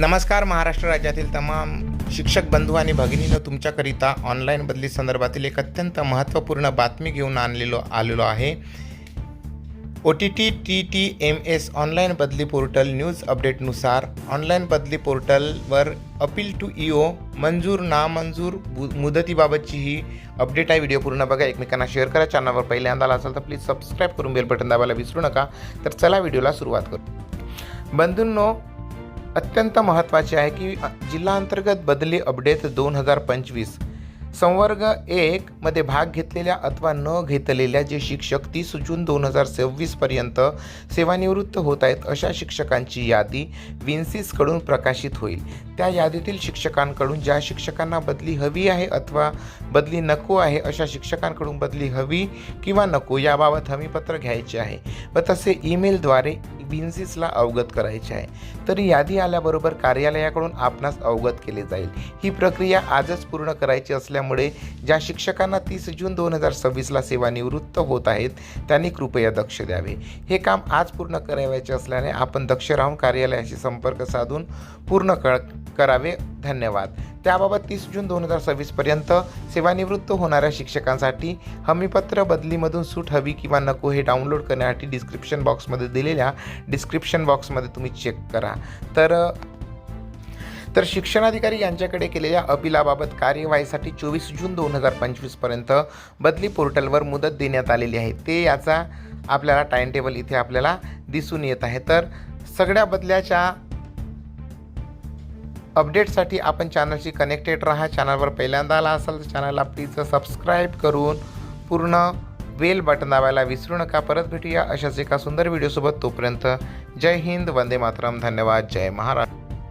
नमस्कार महाराष्ट्र राज्यातील तमाम शिक्षक बंधू आणि भगिनीनं तुमच्याकरिता ऑनलाईन बदली संदर्भातील एक अत्यंत महत्त्वपूर्ण बातमी घेऊन आणलेलो आलेलो आहे. O T T T T M S online बदली पोर्टल न्यूज अपडेटनुसार ऑनलाईन बदली पोर्टलवर अपील टू ई ओ मंजूर नामंजूर मुदतीबाबतची ही अपडेट आहे. व्हिडिओ पूर्ण बघा एकमेकांना शेअर करा. चॅनलवर पहिल्यांदा आला असेल तर प्लीज सबस्क्राईब करून बेल बटन दाबायला विसरू नका. तर चला व्हिडिओला सुरुवात करू. बंधूंनो अत्यंत महत्त्वाचे आहे की जिल्हा अंतर्गत बदली अपडेट दोन हजार पंचवीस. संवर्ग एकमध्ये भाग घेतलेल्या अथवा न घेतलेल्या जे शिक्षक तीस जून दोन हजार सव्वीसपर्यंत सेवानिवृत्त होत आहेत अशा शिक्षकांची यादी विन्सीसकडून प्रकाशित होईल. त्या यादीतील शिक्षकांकडून ज्या शिक्षकांना बदली हवी आहे अथवा बदली नको आहे अशा शिक्षकांकडून बदली हवी किंवा नको याबाबत हमीपत्र घ्यायचे आहे. व तसे ईमेलद्वारे बिन्सीसला अवगत करायचे आहे. तरी यादी आल्याबरोबर कार्यालयाकडून आपणास अवगत केले जाईल. ही प्रक्रिया आजच पूर्ण करायची असल्यामुळे ज्या शिक्षकांना तीस जून दोन हजार सव्वीसला सेवानिवृत्त होत आहेत त्यांनी कृपया दक्ष द्यावे. हे काम आज पूर्ण करावयाचे असल्याने आपण दक्ष राहून कार्यालयाशी संपर्क साधून पूर्ण क करावे. धन्यवाद. त्याबाबत तीस जून दोन हजार सव्वीसपर्यंत सेवानिवृत्त होणाऱ्या शिक्षकांसाठी हमीपत्र बदलीमधून सूट हवी किंवा नको हे डाउनलोड करण्यासाठी डिस्क्रिप्शन बॉक्समध्ये दिलेल्या डिस्क्रिप्शन बॉक्समध्ये तुम्ही चेक करा. तर तर शिक्षणाधिकारी यांच्याकडे केलेल्या अपिलाबाबत कार्यवाहीसाठी चोवीस जून दोन हजार पंचवीसपर्यंत बदली पोर्टलवर मुदत देण्यात आलेली आहे. ते याचा आपल्याला टाईम टेबल इथे आपल्याला दिसून येत आहे. तर सगळ्या बदल्याच्या अपडेटसाठी आपण चॅनलशी कनेक्टेड राहा. चॅनलवर पहिल्यांदा आला असाल तर चॅनलला प्लीज सबस्क्राईब करून पूर्ण बेल बटन दाबायला विसरू नका. परत भेटूया अशाच एका सुंदर व्हिडिओसोबत तोपर्यंत जय हिंद वंदे मातरम. धन्यवाद. जय महाराष्ट्र.